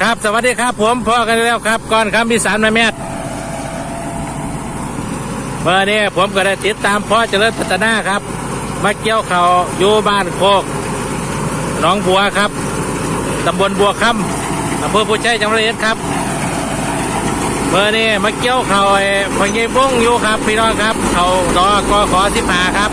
ครับสวัสดีครับ ผมพ่อกันแล้วครับก่อนคำพิสารมาแม่เมื่อนี้ผมก็ได้ติดตามพ่อเจริญพัฒนาครับ มาเกี่ยวเขาอยู่บ้านโคกหนองบัวครับตำบลบัวคำอำเภอผู้ใช้จังหวัดระยครับเมื่อนี้มาเกี่ยวเขาไอ้พญายบงอยู่ครับ พี่น้องครับ เขาดอกอขอสิบหาครับ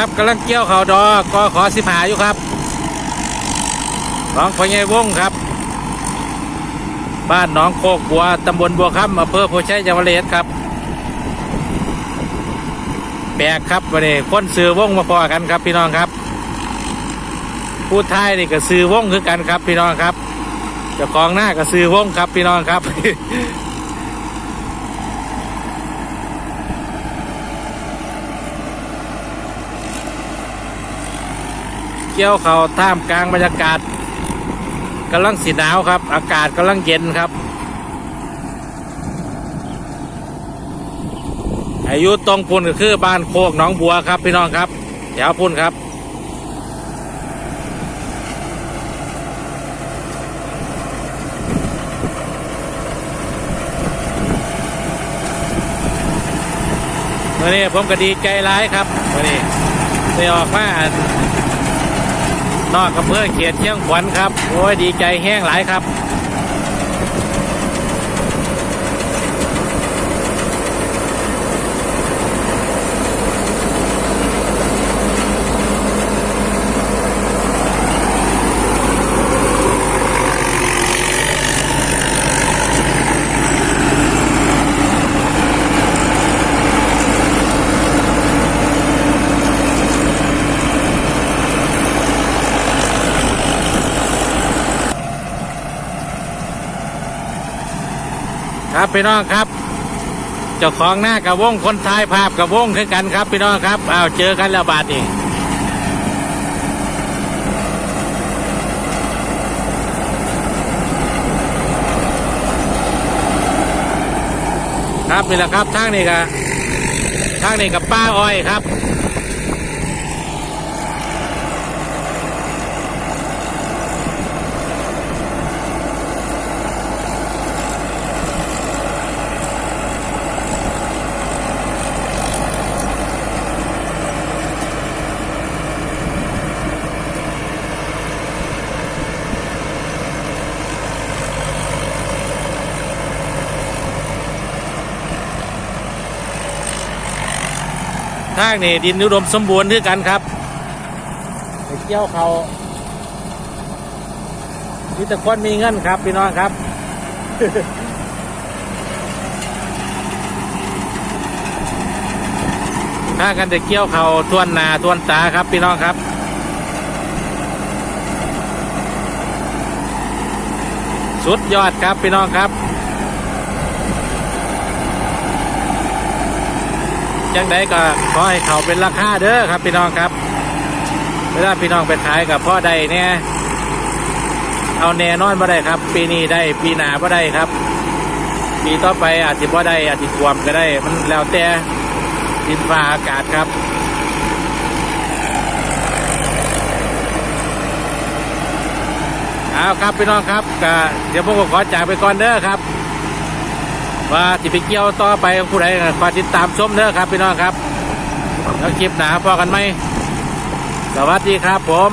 ครับกำลังเกี่ยวเขาดอกก็ขอสิบหาอยู่ครับของพญายวงครับ บ้านหนองโคกบัวตำบลบัวคำอำเภอโพชัยจังหวัดระยครับ แปลกครับวันนี้คนซื้อวงมาพอกันครับพี่น้องครับผู้ท้ายนี่ก็ซื้อวงคือกันครับพี่น้องครับเจ้าของหน้าก็ซื้อวงครับพี่น้องครับ เกี่ยวเขาท่ามกลางบรรยากาศกำลังสีหนาวครับ อากาศกำลังเย็นครับ อายุตรงพุ่นก็คือบ้านโคกหนองบัวครับพี่น้องครับแถวพุ่นครับวันนี้ผมก็ดีใจร้ายครับวันนี้ได้ออกมา นอกอำเภอเขียดเชียงขวัญครับ โอ้ยดีใจแห้งหลายครับ ครับพี่น้องครับ เจ้าของหน้ากับวงคนถ่ายภาพกับวงคือกันครับ พี่น้องครับอ้าวเจอกันแล้วบาดนี้ครับนี่แหละครับทางนี้กับทางนี้กับป้าอ้อยครับ ทางนี่ดินอุดมสมบูรณ์ด้วยกันครับไปเกี่ยวเขามีแต่คนมีเงินครับพี่น้องครับถ้ากันจะเกี่ยวเขาทวนนาทวนตาครับพี่น้องครับสุดยอดครับพี่น้องครับ จังใดก็ขอให้เขาเป็นราคาเด้อครับพี่น้องครับเวลาพี่น้องไปขายกับพ่อใดเนี่ยเอาแน่นอนบ่ได้ครับ ปีนี้ได้ปีหน้าบ่ได้ครับ ปีต่อไปอาจจะบ่ได้อาจจะท่วมก็ได้ มันแล้วแต่ดินฟ้าอากาศครับเอาครับพี่น้องครับก็เดี๋ยวผมก็ขอจากไปก่อนเด้อครับ ว่าจิไปเกี่ยวต่อไปของผู้ใดก็ขอติดตามชมเด้อครับพี่น้องครับ แล้วคลิปหนาพอกันไหมสวัสดีครับผม